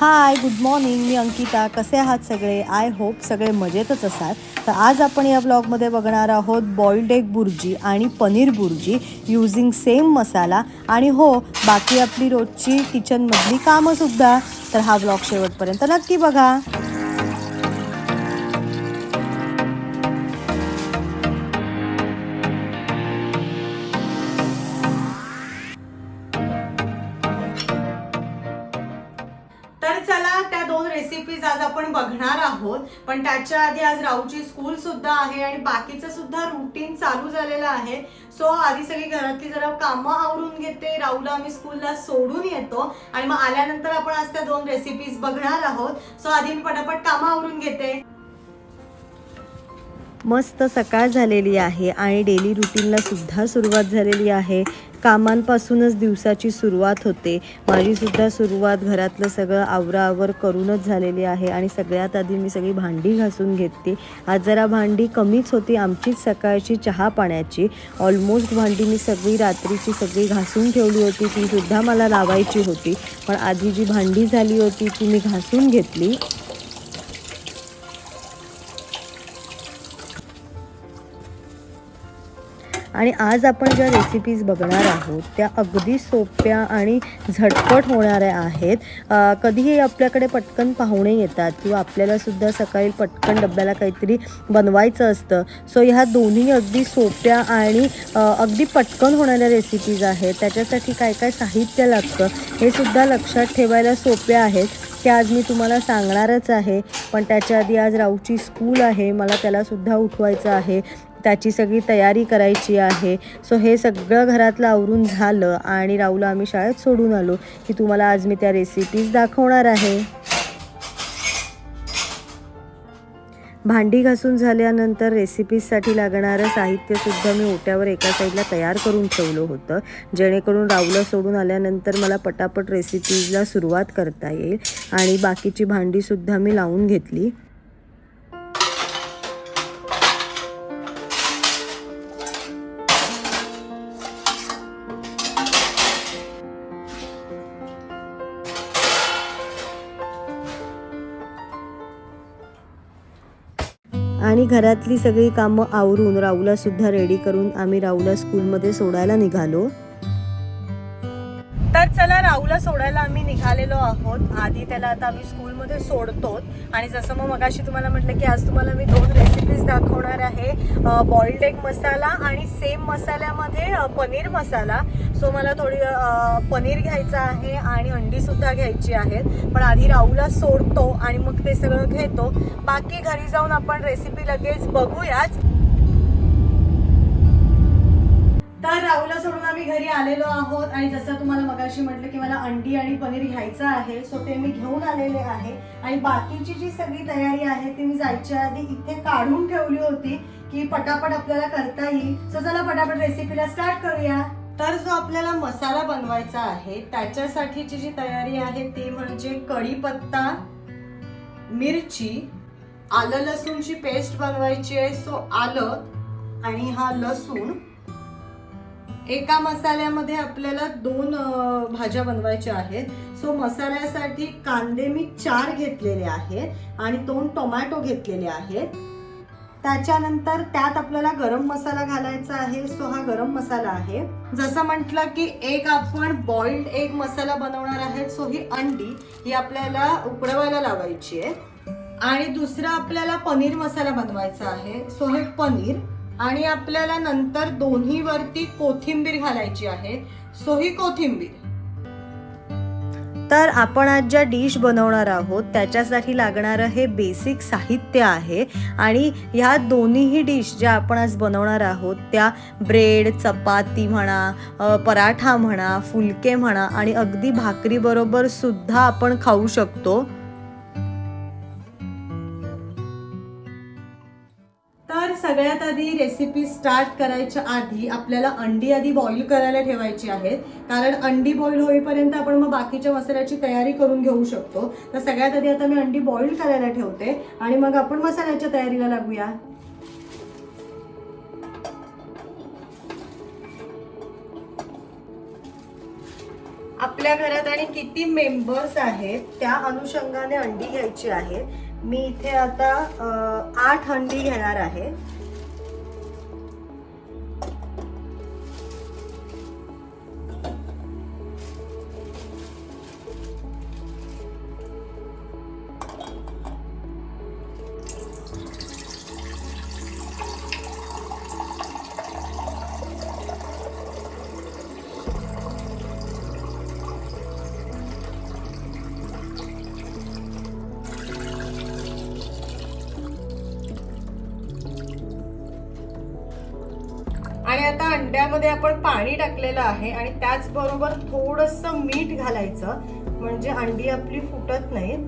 हाय good morning मी अंकिता. कसे आहात सगळे? आय होप सगळे मजेतच असाल. तर आज आपण या ब्लॉगमध्ये बघणार आहोत बॉइल्ड एग बुर्जी आणि पनीर बुर्जी युझिंग सेम मसाला. आणि हो बाकी आपली रोजची किचनमधली कामंसुद्धा. तर हा ब्लॉग शेवटपर्यंत नक्की बघा. रेसिपीज आज आपण बघणार आहोत. पण त्याच्या आधी आज राऊची स्कूल सुद्धा आहे आणि बाकीचं सुद्धा रुटीन चालू झालेलं आहे. सो आधी सगळी घरातली जरा कामं आवरून घेते. राहूला आम्ही स्कूलला सोडून येतो. आणि मग आल्यानंतर आपण आज त्या दोन रेसिपीज बघणार आहोत. सो आधी मी पटापट कामं आवरून घेते. मस्त सकाळ झालेली आहे आणि डेली रुटीनला सुद्धा सुरुवात झालेली आहे. कामांपासूनच दिवसाची सुरुवात होते. माझीसुद्धा सुरुवात घरातलं सगळं आवराआवर करूनच झालेली आहे आणि सगळ्यात आधी मी सगळी भांडी घासून घेते आज जरा भांडी कमीच होती आमचीच सकाळची चहा पाण्याची. ऑलमोस्ट भांडी मी सगळी रात्रीची सगळी घासून ठेवली होती तीसुद्धा मला लावायची होती. पण आधी जी भांडी झाली होती ती मी घासून घेतली. आणि आज आपण ज्या रेसिपीज बघणार आहोत त्या अगदी सोप्या आणि झटपट होणाऱ्या आहेत. कधीही आपल्याकडे पटकन पाहुणे येतात किंवा आपल्यालासुद्धा सकाळी पटकन डब्याला काहीतरी बनवायचं असतं. सो ह्या दोन्ही अगदी सोप्या आणि अगदी पटकन होणाऱ्या रेसिपीज आहेत. त्याच्यासाठी काय काय साहित्य लागतं हे सुद्धा लक्षात ठेवायला सोपे आहेत. ते आज मी तुम्हाला सांगणारच आहे पण त्याच्या आधी आज राऊची स्कूल आहे मला त्यालासुद्धा उठवायचं आहे त्याची सगळी तयारी करायची आहे. सो हे सगळं घरातलं आवरून झालं आणि राऊला आम्ही शाळेत सोडून आलो की तुम्हाला आज मी त्या रेसिपीज दाखवणार आहे. भांडी घासून झाल्यानंतर रेसिपीजसाठी लागणारं साहित्यसुद्धा मी ओट्यावर एका साईडला तयार करून ठेवलं होतं. जेणेकरून राऊला सोडून आल्यानंतर मला पटापट रेसिपीजला सुरुवात करता येईल. आणि बाकीची भांडीसुद्धा मी लावून घेतली. घरातली सगळी कामं आवरून राऊला सुद्धा रेडी करून आम्ही राहुला स्कूलमध्ये सोडायला निघालो. चला राऊला सोडायला आम्ही निघालेलो आहोत. आधी त्याला आता आम्ही स्कूलमध्ये सोडतो आणि जसं मग मगाशी तुम्हाला म्हटलं की आज तुम्हाला मी दोन रेसिपीज दाखवणार आहे. बॉइल्ड एग मसाला आणि सेम मसाल्यामध्ये पनीर मसाला. सो मला थोडी पनीर घ्यायचं आहे आणि अंडीसुद्धा घ्यायची आहेत. पण आधी राऊला सोडतो आणि मग ते सगळं घेतो. बाकी घरी जाऊन आपण रेसिपी लगेच बघूयाच. तर राहुला सोडून आम्ही घरी आलेलो आहोत आणि जसं तुम्हाला मगाशी म्हटलं की मला अंडी आणि पनीर घ्यायचं आहे सो ते मी घेऊन आलेले आहे. आणि बाकीची जी सगळी तयारी आहे ती मी जायच्या आधी इथे काढून ठेवली होती की पटापट आपल्याला करता येईल. सो चला पटापट रेसिपीला स्टार्ट करूया. तर जो आपल्याला मसाला बनवायचा आहे त्याच्यासाठीची जी तयारी आहे ती म्हणजे कढीपत्ता मिरची आलं लसूणची पेस्ट बनवायची आहे सो आलं आणि हा लसूण एका मसाल्यामध्ये आपल्याला दोन भाज्या बनवायच्या आहेत. सो मसाल्यासाठी कांदे मी चार घेतलेले आहेत आणि दोन टोमॅटो घेतलेले आहेत. त्याच्यानंतर त्यात आपल्याला गरम मसाला घालायचा आहे. सो हा गरम मसाला आहे. जसं म्हटलं की एक आपण बॉइल्ड एग मसाला बनवणार आहे सो ही अंडी ही आपल्याला उकडवायला लावायची आहे. आणि दुसरा आपल्याला पनीर मसाला बनवायचा आहे. सो हे पनीर. आणि आपल्याला नंतर दोन्ही वरती कोथिंबीर घालायची आहे. सो ही कोथिंबीर. तर आपण आज ज्या डिश बनवणार आहोत त्याच्यासाठी लागणारं हे बेसिक साहित्य आहे आणि ह्या दोन्हीही डिश ज्या आपण आज बनवणार आहोत त्या ब्रेड चपाती म्हणा पराठा म्हणा फुलके म्हणा आणि अगदी भाकरीबरोबर सुद्धा आपण खाऊ शकतो. सगळ्यात आधी रेसिपी स्टार्ट करायच्या आधी आपल्याला अंडी आधी बॉईल करायला ठेवायची आहेत. कारण अंडी बॉईल होईपर्यंत आपण मग बाकीच्या मसाल्याची तयारी करून घेऊ शकतो. तर सगळ्यात आधी आता मी अंडी बॉईल करायला ठेवते. आणि मग आपण मसाल्याच्या तयारीला लागूया. आपल्या घरात आणि किती मेंबर्स आहेत त्या अनुषंगाने अंडी घ्यायची आहे. मी इथे आता आठ हंडी घेणार आहे. आणि आता अंड्यामध्ये आपण पाणी टाकलेलं आहे आणि त्याचबरोबर थोडंसं मीठ घालायचं. म्हणजे अंडी आपली फुटत नाहीत.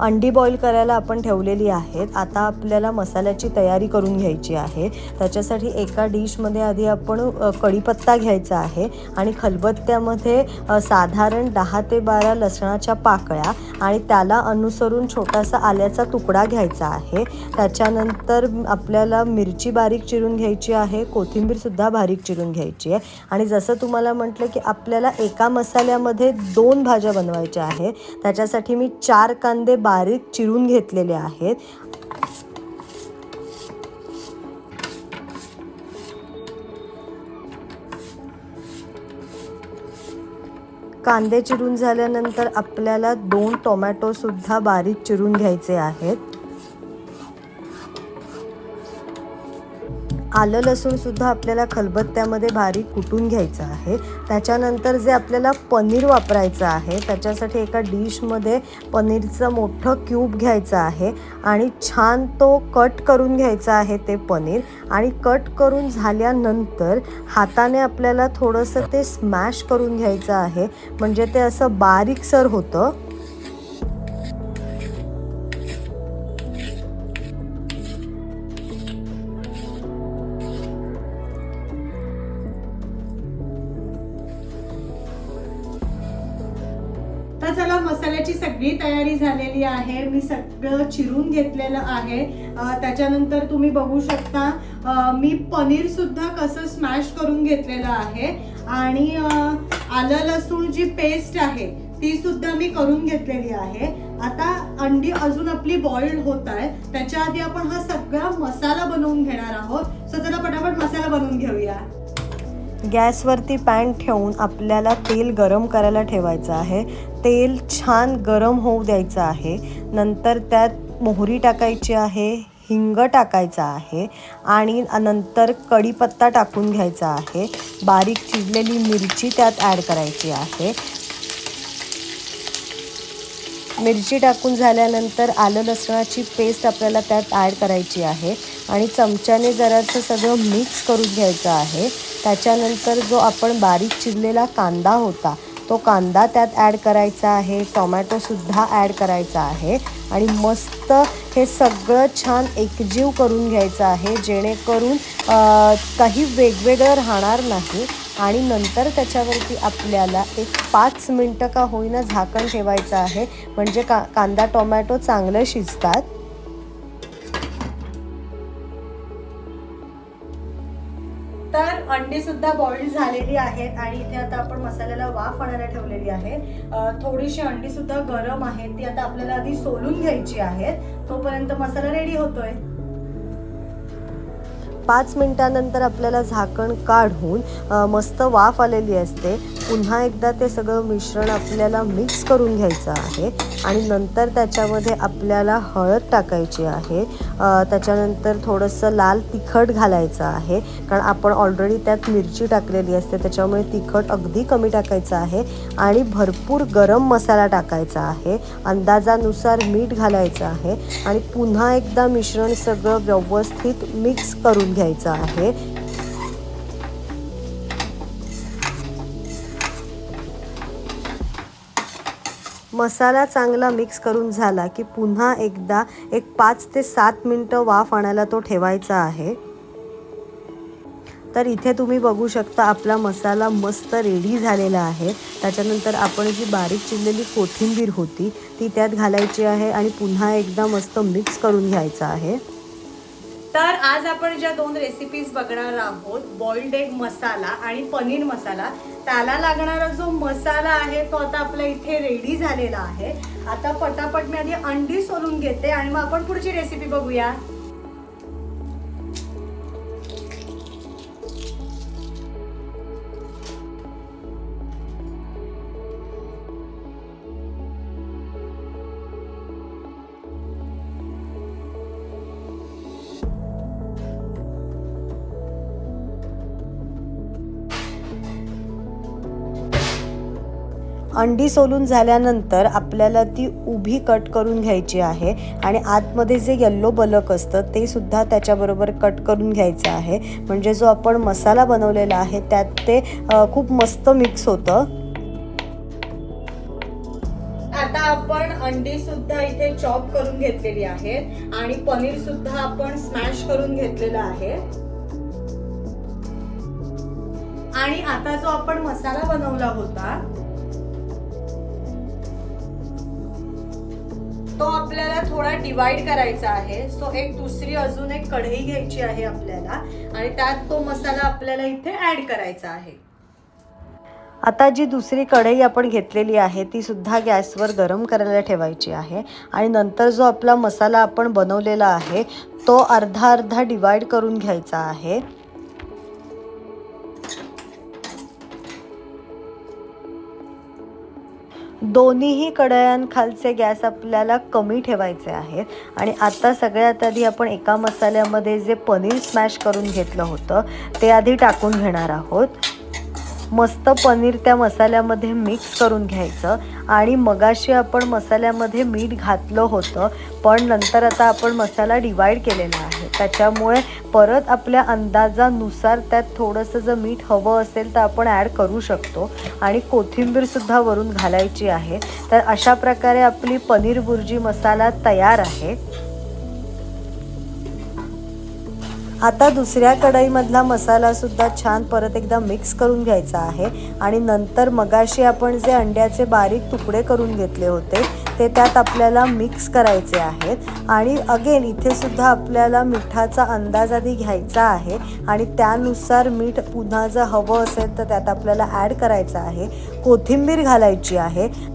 अंडी बॉईल करायला आपण ठेवलेली आहेत. आता आपल्याला मसाल्याची तयारी करून घ्यायची आहे. त्याच्यासाठी एका डिशमध्ये आधी आपण कढीपत्ता घ्यायचा आहे आणि खलबत्त्यामध्ये साधारण दहा ते बारा लसणाच्या पाकळ्या आणि त्याला अनुसरून छोटासा आल्याचा तुकडा घ्यायचा आहे. त्याच्यानंतर आपल्याला मिरची बारीक चिरून घ्यायची आहे. कोथिंबीरसुद्धा बारीक चिरून घ्यायची आहे. आणि जसं तुम्हाला म्हटलं की आपल्याला एका मसाल्यामध्ये दोन भाज्या बनवायच्या आहेत. त्याच्यासाठी मी चार कांदे बारीक चिरून घेतलेले आहेत. कांदे चिरून झाल्यानंतर आपल्याला दोन टोमॅटोसुद्धा बारीक चिरून घ्यायचे आहेत. आलं लसूण सुद्धा आपल्याला खलबत्त्यामध्ये बारीक कुटून घ्यायचं आहे. त्याच्यानंतर जे आपल्याला पनीर वापरायचं आहे त्याच्यासाठी एका डिशमध्ये पनीरचं मोठं क्यूब घ्यायचं आहे आणि छान तो कट करून घ्यायचा आहे ते पनीर. आणि कट करून झाल्यानंतर हाताने आपल्याला थोडंसं ते स्मॅश करून घ्यायचं आहे. म्हणजे ते असं बारीकसर होतं. सगळं चिरून घेतलेलं आहे. त्याच्यानंतर तुम्ही बघू शकता मी पनीर सुद्धा कसं स्मॅश करून घेतलेलं आहे. आणि आलं लसूण जी पेस्ट आहे ती सुद्धा मी करून घेतलेली आहे. आता अंडी अजून आपली बॉइल्ड होत आहे. त्याच्या आधी आपण हा सगळा मसाला बनवून घेणार आहोत. सो चला पटापट मसाला बनवून घेऊया. गॅसवरती पॅन ठेवून आपल्याला तेल गरम करायला ठेवायचं आहे. तेल छान गरम होऊ द्यायचं आहे. नंतर त्यात मोहरी टाकायची आहे हिंग टाकायचा आहे आणि नंतर कढीपत्ता टाकून घ्यायचा आहे. बारीक चिरलेली मिरची त्यात ॲड करायची आहे. मिरची टाकून झाल्यानंतर आलं लसणाची पेस्ट आपल्याला त्यात ॲड करायची आहे आणि चमच्याने जरासं सगळं मिक्स करून घ्यायचं आहे. त्याच्यानंतर जो आपण बारीक चिरलेला कांदा होता तो कांदा त्यात ॲड करायचा आहे टोमॅटोसुद्धा ॲड करायचा आहे आणि मस्त हे सगळं छान एकजीव करून घ्यायचं आहे जेणेकरून काही वेगवेगळं राहणार नाही आणि नंतर त्याच्यावरती आपल्याला एक पाच मिनटं का होईना झाकण ठेवायचं आहे. म्हणजे का कांदा टोमॅटो चांगलं शिजतात. अंडी सुद्धा बॉईल झालेली आहेत आणि इथे आता आपण मसाल्याला वाफ आणायला ठेवलेली आहे. थोडीशी अंडी सुद्धा गरम आहे ती आता आपल्याला आधी सोलून घ्यायची आहेत. तोपर्यंत मसाला रेडी होतोय. पाच मिनटानंतर आपल्याला झाकण काढून मस्त वाफ आलेली असते. पुन्हा एकदा ते सगळं मिश्रण आपल्याला मिक्स करून घ्यायचं आहे आणि नंतर त्याच्यामध्ये आपल्याला हळद टाकायची आहे. त्याच्यानंतर थोडंसं लाल तिखट घालायचं आहे. कारण आपण ऑलरेडी त्यात मिरची टाकलेली असते त्याच्यामुळे तिखट अगदी कमी टाकायचं आहे. आणि भरपूर गरम मसाला टाकायचा आहे. अंदाजानुसार मीठ घालायचं आहे. आणि पुन्हा एकदा मिश्रण सगळं व्यवस्थित मिक्स करून घ्यायचं आहे. मसाला चांगला मिक्स करून झाला की पुन्हा एकदा एक पाच ते सात मिनटं वाफ आणायला तो ठेवायचा आहे. तर इथे तुम्ही बघू शकता आपला मसाला मस्त रेडी झालेला आहे. त्याच्यानंतर आपण जी बारीक चिरलेली कोथिंबीर होती ती त्यात घालायची आहे आणि पुन्हा एकदा मस्त मिक्स करून घ्यायचं आहे. तर आज आपण ज्या दोन रेसिपीज बघणार आहोत बॉइल्ड एग मसाला आणि पनीर मसाला त्याला लागणारा जो मसाला आहे तो आता आपल्या इथे रेडी झालेला आहे. आता पटापट मी आधी अंडी सोलून घेते आणि मग आपण पुढची रेसिपी बघूया. अंडी सोलून झाल्यानंतर आपल्याला ती उभी कट करून घ्यायची आहे आणि आतमध्ये जे येल्लो बलक असतं ते सुद्धा त्याच्याबरोबर कट करून घ्यायचं आहे. म्हणजे जो आपण मसाला बनवलेला आहे त्यात ते खूप मस्त मिक्स होतं. आता आपण अंडी सुद्धा इथे चॉप करून घेतलेली आहेत आणि पनीर सुद्धा आपण स्मॅश करून घेतलेलं आहे. आणि आता जो आपण मसाला बनवला होता तो आपल्याला थोडा डिवाइड करायचा आहे. सो एक दुसरी अजून एक कढई घ्यायची आहे आपल्याला आणि त्यात तो मसाला आपल्याला इथे ऍड करायचा आहे. आता जी दुसरी कढई आपण घेतलेली आहे ती सुद्धा गॅसवर गरम करायला ठेवायची आहे आणि नंतर जो आपला मसाला आपण बनवलेला आहे तो अर्धा अर्धा डिवाइड करून घ्यायचा आहे. दोन्हीही कढयांखालचे गॅस आपल्याला कमी ठेवायचे आहेत. आणि आता सगळ्यात आधी आपण एका मसाल्यामध्ये जे पनीर स्मॅश करून घेतलं होतं ते आधी टाकून घेणार आहोत. मस्त पनीर त्या मसाल्यामध्ये मिक्स करून घ्यायचं. आणि मगाशी आपण मसाल्यामध्ये मीठ घातलं होतं पण नंतर आता आपण मसाला डिवाईड केलेला आहे. त्याच्यामुळे परत आपल्या अंदाजानुसार त्यात थोडंसं जर मीठ हवं असेल तर आपण ॲड करू शकतो. आणि कोथिंबीरसुद्धा वरून घालायची आहे. तर अशा प्रकारे आपली पनीर बुर्जी मसाला तयार आहे. आता दुसऱ्या कढईमधला मसाला सुद्धा छान परत एकदा मिक्स करून घ्यायचा आहे. आणि नंतर मगाशी आपण जे अंड्याचे बारीक तुकडे करून घेतले होते ते त्यात आपल्याला मिक्स करायचे आहेत. आणि अगेन इथे सुद्धा आपल्याला मिठाचा अंदाज आधी घ्यायचा आहे. आणि त्यानुसार मीठ पुन्हा जर हवं असेल तर त्यात आपल्याला ॲड करायचं आहे. कोथिंबीर घालायची आहे.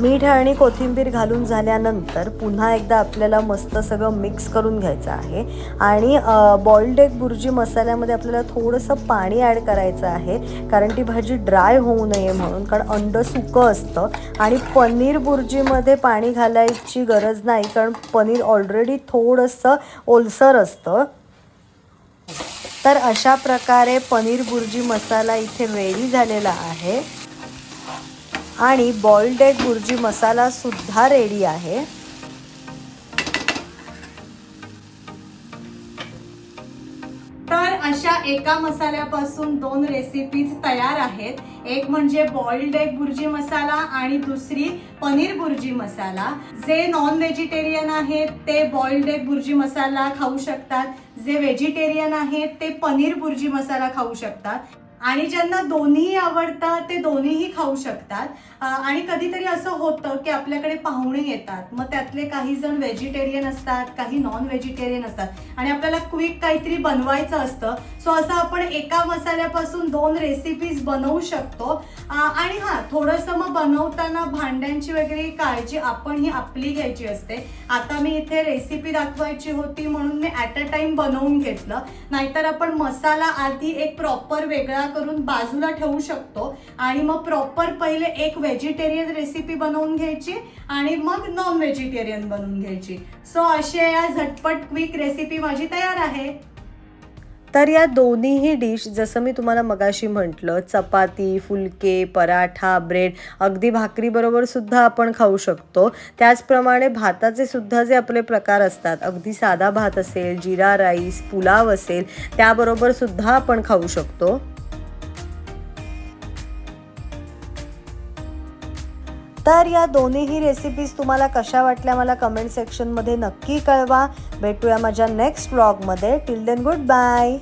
मीठ आणि कोथिंबीर घालून झाल्यानंतर पुन्हा एकदा आपल्याला मस्त सगळं मिक्स करून घ्यायचं आहे. आणि बॉइल्ड एग बुर्जी मसाल्यामध्ये आपल्याला थोडंसं पाणी ॲड करायचं आहे. कारण ती भाजी ड्राय होऊ नये म्हणून कारण अंड सुकं असतं. आणि पनीर बुर्जीमध्ये पाणी घालायची गरज नाही कारण पनीर ऑलरेडी थोडंसं ओलसर असतं. तर अशा प्रकारे पनीर बुर्जी मसाला इथे रेडी झालेला आहे. आणि बॉइल्ड एग बुर्जी मसाला सुद्धा रेडी आहे. तर अशा एका मसाल्यापासून दोन रेसिपीज तयार आहेत. एक म्हणजे बॉइल्ड एग बुर्जी मसाला आणि दुसरी पनीर बुर्जी मसाला. जे नॉन व्हेजिटेरियन आहेत ते बॉइल्ड एग बुर्जी मसाला खाऊ शकतात. जे व्हेजिटेरियन आहेत ते पनीर बुर्जी मसाला खाऊ शकतात. आणि ज्यांना दोन्ही आवडतात ते दोन्हीही खाऊ शकतात. आणि कधीतरी असं होतं की आपल्याकडे पाहुणे येतात. मग त्यातले काही जण व्हेजिटेरियन असतात काही नॉन व्हेजिटेरियन असतात. आणि आपल्याला क्विक काहीतरी बनवायचं असतं. सो असं आपण एका मसाल्यापासून दोन रेसिपीज बनवू शकतो. आणि हां थोडंसं मग बनवताना भांड्यांची वगैरे काळजी आपण ही आपली घ्यायची असते. आता मी इथे रेसिपी दाखवायची होती म्हणून मी ॲट अ टाइम बनवून घेतलं. नाहीतर आपण मसाला आधी एक प्रॉपर वेगळा करून बाजूला ठेवू शकतो. आणि मग प्रॉपर पहिले एक व्हेजिटेरियन रेसिपी बनवून घ्यायची आणि मग नॉन व्हेजिटेरियन बनवून घ्यायची. सो अशी या झटपट क्विक रेसिपी माझी तयार आहे. तर या दोन्हीही डिश जसं मी तुम्हाला मगाशी म्हटलं चपाती फुलके पराठा ब्रेड अगदी भाकरीबरोबर सुद्धा आपण खाऊ शकतो. त्याचप्रमाणे भाताचे सुद्धा जे आपले प्रकार असतात अगदी साधा भात असेल जिरा राईस पुलाव असेल त्याबरोबर सुद्धा आपण खाऊ शकतो. तर या दोन्हीही रेसिपीज तुम्हाला कशा वाटल्या मला कमेंट सेक्शनमध्ये नक्की कळवा. भेटूया माझ्या नेक्स्ट ब्लॉगमध्ये टिल देन गुड बाय